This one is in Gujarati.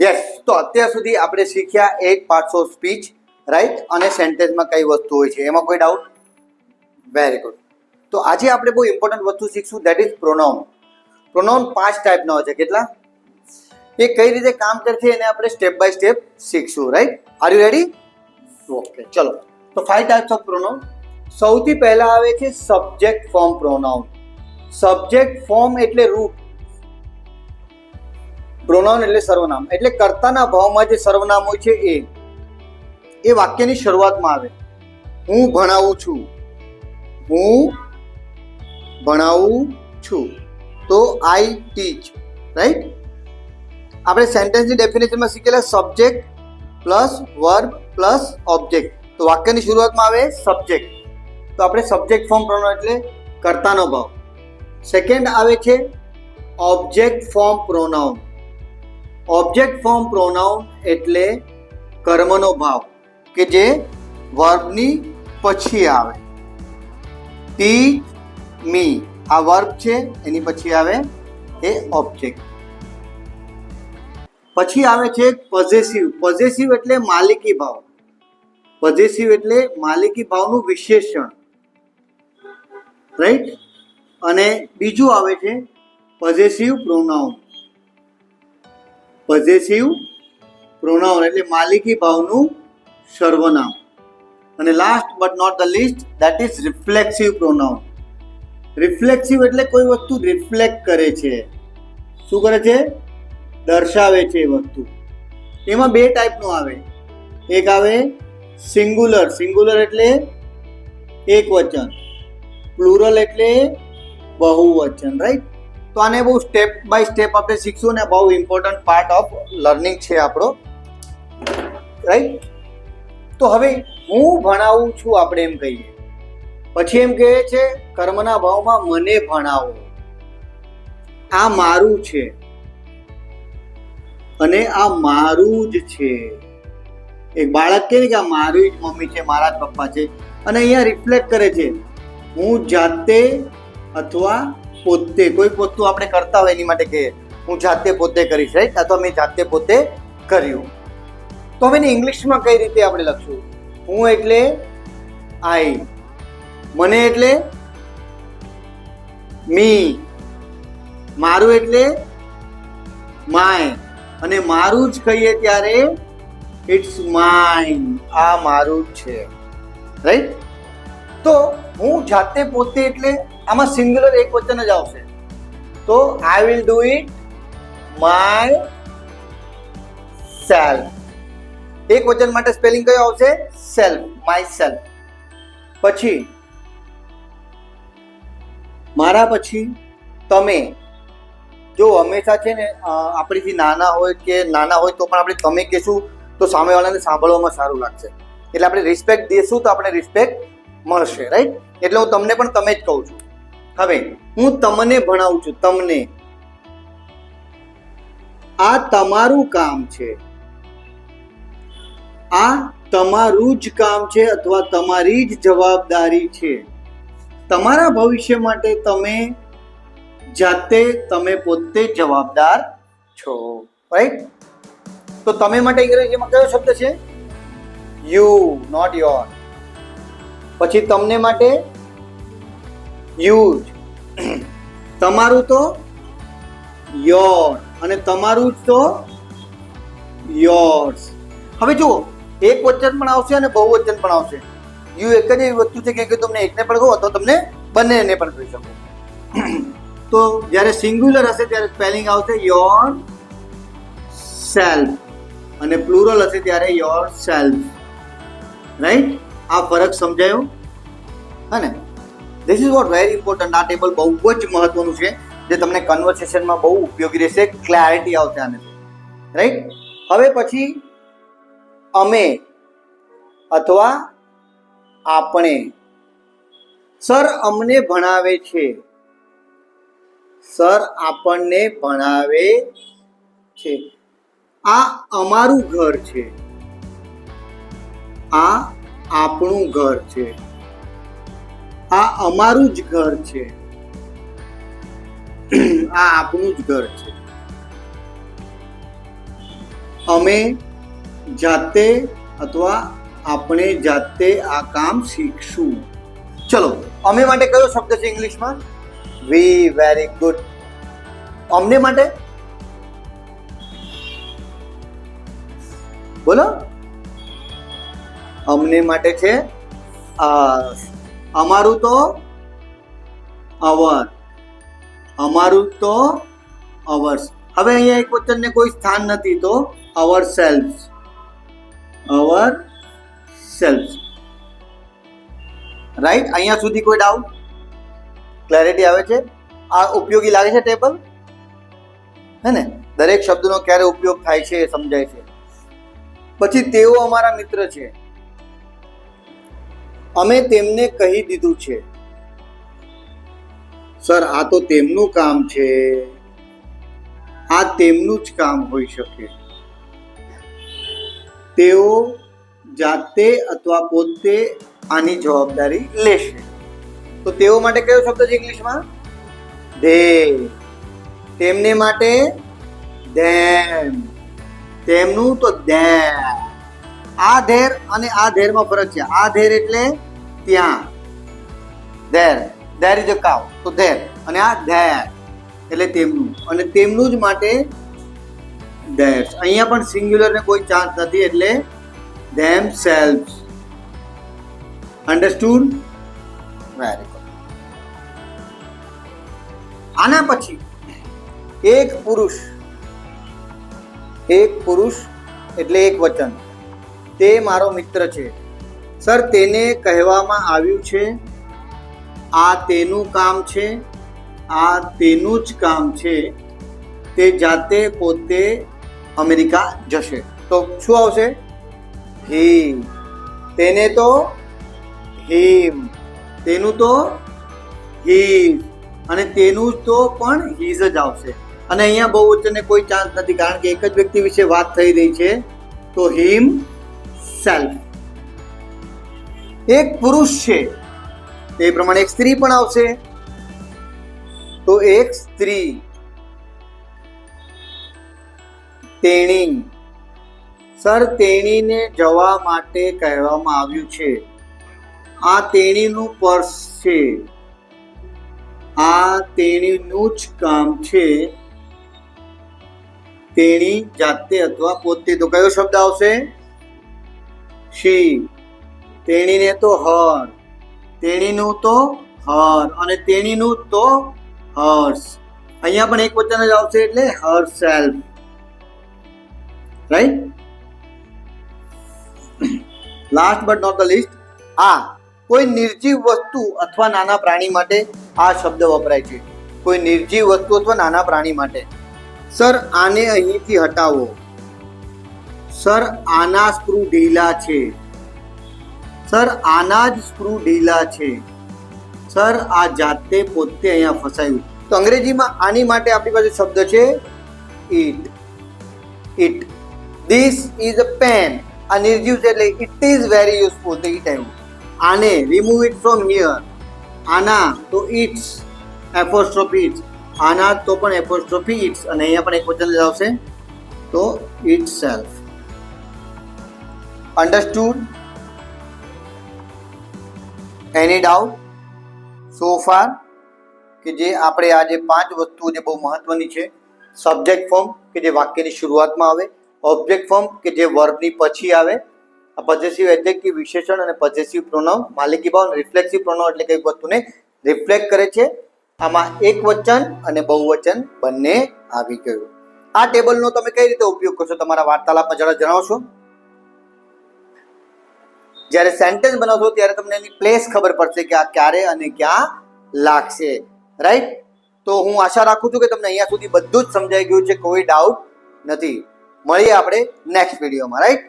યસ તો અત્યાર સુધી આપણે શીખ્યા eight parts of speech right અને સેન્ટેન્સમાં કઈ વસ્તુ હોય છે, એમાં કોઈ ડાઉટ વેરી ગુડ તો આજે આપણે બહુ ઇમ્પોર્ટન્ટ વસ્તુ શીખશું દેટ ઇઝ પ્રોનાઉન પ્રોનાઉન પાંચ ટાઈપના હોય છે, કેટલા? એ કઈ રીતે કામ કરશે એને આપણે step by step શીખશું right are you ready okay ચલો. તો ફાઈવ ટાઈપ્સ ઓફ પ્રોનાઉન સૌથી પહેલા આવે છે subject form pronoun subject form એટલે રૂપ. પ્રોનાઉન એટલે સર્વનામ. એટલે કર્તાના ભાવમાં જે સર્વનામ હોય છે એ. એ વાક્યની શરૂઆતમાં આવે. હું ભણાવું છું. હું ભણાવું છું. તો આઈ ટીચ રાઈટ આપણે સેન્ટેન્સની ડેફિનેશનમાં શીખેલા subject plus verb plus object તો વાક્યની શરૂઆતમાં આવે સબ્જેક્ટ તો આપણે સબ્જેક્ટ ફોર્મ પ્રોનાઉન એટલે કર્તાનો ભાવ. સેકન્ડ આવે છે object form pronoun object form pronoun એટલે કર્મનો ભાવ, કે જે વર્બની પછી આવે. ટી મી, આ વર્બ છે, એની પછી આવે એ ઓબ્જેક્ટ પછી આવે છે પોઝેસિવ પોઝેસિવ એટલે માલિકી ભાવ. પોઝેસિવ એટલે માલિકી ભાવનું વિશેષણ. રાઈટ અને બીજું આવે છે પોઝેસિવ પ્રોનાઉન પોઝેસિવ પ્રોનાઉન એટલે માલિકી ભાવનું સર્વનામ. અને last but not the least that is reflexive pronoun reflexive એટલે કોઈ વસ્તુ રિફ્લેક્ટ કરે છે. શું કરે છે? દર્શાવે છે એ વસ્તુ. એમાં બે ટાઈપનું આવે. એક આવે સિંગુલર સિંગુલર એટલે એક વચન. પ્લુરલ એટલે બહુવચન રાઈટ તો આને બહુ સ્ટેપ બાય સ્ટેપ આપણે શીખશું ને બહુ ઇમ્પોર્ટન્ટ પાર્ટ ઓફ લર્નિંગ છે આપણો. રાઈટ તો હવે હું ભણાવું છું આપણે એમ કહીએ. પછી એમ કહે છે, કર્મના ભાવમાં મને ભણાવો. આ મારું છે. અને આ મારું જ છે. એક બાળક કે આ મારી જ મમ્મી છે, મારા જ પપ્પા છે. અને અહીંયા રિફ્લેક્ટ કરે છે, હું જાતે અથવા પોતે કોઈ વસ્તુ આપણે કરતા હોય એની માટે કે હું જાતે પોતે કરીશ રાઈટ અથવા મેં જાતે પોતે કર્યું. તો હવે ઇંગ્લિશમાં કઈ રીતે આપણે લખશું? હું એટલે આઈ. મને એટલે મી. મારું એટલે માય. અને મારું જ કહીએ ત્યારે ઇટ્સ માઇન આ મારું જ છે. રાઈટ તો હું જાતે પોતે એટલે આમાં સિંગ્યુલર એક વચન જ આવશે. તો I will do it myself એક વચન માટે સ્પેલિંગ કયો આવશે? સેલ્ફ માય સેલ્ફ પછી, મારા પછી તમે, જો હંમેશા છે ને આપણીથી નાના હોય કે નાના હોય તો પણ આપણે તમે કહેશું, તો સામેવાળાને સાંભળવામાં સારું લાગશે. એટલે આપણે રિસ્પેક્ટ દઈશું તો આપણે રિસ્પેક્ટ મળશે રાઈટ એટલે હું તમને પણ તમે જ કહું છું. હવે હું તમને ભણાવું છું, તમને. આ તમારું કામ છે. આ તમારું જ કામ છે અથવા તમારી જ જવાબદારી છે. તમારા ભવિષ્ય માટે તમે જાતે, તમે પોતે જવાબદાર છો. રાઈટ તો તમે માટે અંગ્રેજીમાં કયો શબ્દ છે? યુ નોટ યોર પછી તમને માટે યુ જ તમારું તો યોર અને તમારું જ તો યોર્સ હવે જુઓ, એક વચન પણ આવશે અને બહુવચન પણ આવશે. યુ એક જ એવી વસ્તુ છે કે તમને એકને પણ કહો તો તમને બંનેને પણ કહી શકો. તો જ્યારે સિંગ્યુલર હશે ત્યારે સ્પેલિંગ આવશે યોર સેલ્ફ અને પ્લુરલ હશે ત્યારે યોર સેલ્ફ રાઈટ આ ફરક સમજાયો? હા ને? This is what very important આ ટેબલ બહુ જ મહત્વનું છે, જે તમને કન્વર્સેશનમાં બહુ ઉપયોગી રહેશે ક્લેરિટી આવશે આને રાઈટ હવે પછી અમે અથવા આપણે સર અમને ભણાવે છે. સર આપણને ભણાવે છે. આ અમારું ઘર છે. આ આપણું ઘર છે. આ અમારું જ ઘર છે. આ આપણું જ ઘર છે. અમે જાતે અથવા આપણે જાતે આ કામ શીખશું. ચલો, અમે માટે કયો શબ્દ છે ઇંગ્લિશમાં? વી વેરી ગુડ અમને માટે? બોલો. અમને માટે છે us. અમારું તો અવર. અમારું તો અવર્સ હવે અહીંયા એક વચનને કોઈ સ્થાન નથી તો ourself ourself right અહીંયા સુધી કોઈ ડાઉટ ક્લેરિટી આવે છે? આ ઉપયોગી લાગે છે ટેબલ હે ને? દરેક શબ્દનો ક્યારે ઉપયોગ થાય છે એ સમજાય છે. પછી તેઓ અમારા મિત્ર છે. અમે તેમને કહી દીધું છે. સર, આ તો તેમનું કામ છે. આ તેમનું જ કામ હોઈ શકે. તેઓ જાતે અથવા પોતે આની જવાબદારી લેશે. તો તેઓ માટે કયો શબ્દ છે ઇંગ્લિશમાં? ધે તેમને માટે ધેમ તેમનું તો ધેર આ ધેર અને આ ધેરમાં ફરક છે. આ ધેર એટલે ત્યાં. ધેર. ધેર ઇઝ અ કાવ તો ધેર. અને આ ધેર એટલે તેમનું. અને તેમનું જ માટે ધેર. અહીંયા પણ સિંગ્યુલરને કોઈ ચાન્સ નથી એટલે ધેમ સેલ્ફ અન્ડરસ્ટુડ વેરી આના પછી એક પુરુષ. એક પુરુષ એટલે એક વચન. તે મારો મિત્ર છે. સર, તેને કહેવામાં આવ્યું છે, આ તેનું કામ છે, આ તેનું જ કામ છે, તે જાતે પોતે અમેરિકા જશે. તો શું આવશે? હી તેને તો હિમ. તેનું તો હી અને તેનું તો પણ હીઝ જ આવશે. અને અહીંયા બહુ વચ્ચેને કોઈ ચાન્સ નથી, કારણ કે એક જ વ્યક્તિ વિશે વાત થઈ રહી છે. તો હિમ સેલ્ફ એક પુરુષ છે. એ પ્રમાણે એક સ્ત્રી પણ આવશે. તો એક સ્ત્રી. તેણી. સર, તેણીને જવા માટે કહેવામાં આવ્યું છે. આ તેણીનું પર્સ છે. આ તેણીનું જ કામ છે. તેણી જાતે અથવા પોતે. તો કયો શબ્દ આવશે? શી? તેણીને તો હર. તેણીનું તો હર અને તેણીનું તો હર્ષ. અહીંયા પણ એક વચન જ આવશે એટલે herself. Right last but not the least આ કોઈ નિર્જીવ વસ્તુ અથવા નાના પ્રાણી માટે આ શબ્દ વપરાય છે. કોઈ નિર્જીવ વસ્તુ અથવા નાના પ્રાણી માટે. સર, આને અહીંથી હટાવો. સર, આના સ્ક્રૂ ઢીલા છે. સર, આના જ સ્ક્રૂ ઢીલા છે. સર, આ જાતે પોતે અહીંયા ફસાયું. તો અંગ્રેજીમાં આની માટે આપણી પાસે શબ્દ છે it it this is a pen આ નિર્જીવ છે એટલે ઇટ ઇઝ વેરી યુઝફુલ તો ઇટ આવ્યું આને રિમૂવ ઇટ ફ્રોમ હિયર આના તો ઇટ્સ એપોસ્ટ્રોફી ઇટ્સ આના તો પણ એપોસ્ટ્રોફી ઇટ્સ અને અહીંયા પણ એક વચન આવશે તો itself understood any doubt so far કે જે આપણે આ જે પાંચ વસ્તુઓ જે બહુ મહત્વની છે સબ્જેક્ટ ફોર્મ કે જે વાક્યની શરૂઆતમાં આવે ઓબ્જેક્ટ ફોર્મ કે જે વર્બની પછી આવે, આ પજેસિવ એડજેક્ટિવ વિશેષણ અને પજેસિવ પ્રોનાઉન માલિકી ભાવ રિફ્લેક્સિવ પ્રોનાઉન એટલે કઈ વસ્તુને રિફ્લેક્ટ કરે છે. આમાં એક વચન અને બહુવચન બંને આવી ગયું. આ ટેબલનો તમે કઈ રીતે ઉપયોગ કરશો? તમારા વાર્તાલાપમાં જરા જણાવશો? જ્યારે સેન્ટેન્સ બનાવશો ત્યારે તમને એની પ્લેસ ખબર પડશે કે આ ક્યારે અને ક્યાં લાગશે. રાઈટ તો હું આશા રાખું છું કે તમને અહીંયા સુધી બધું જ સમજાઈ ગયું છે, કોઈ ડાઉટ નથી. મળીએ આપણે નેક્સ્ટ વિડીયોમાં રાઈટ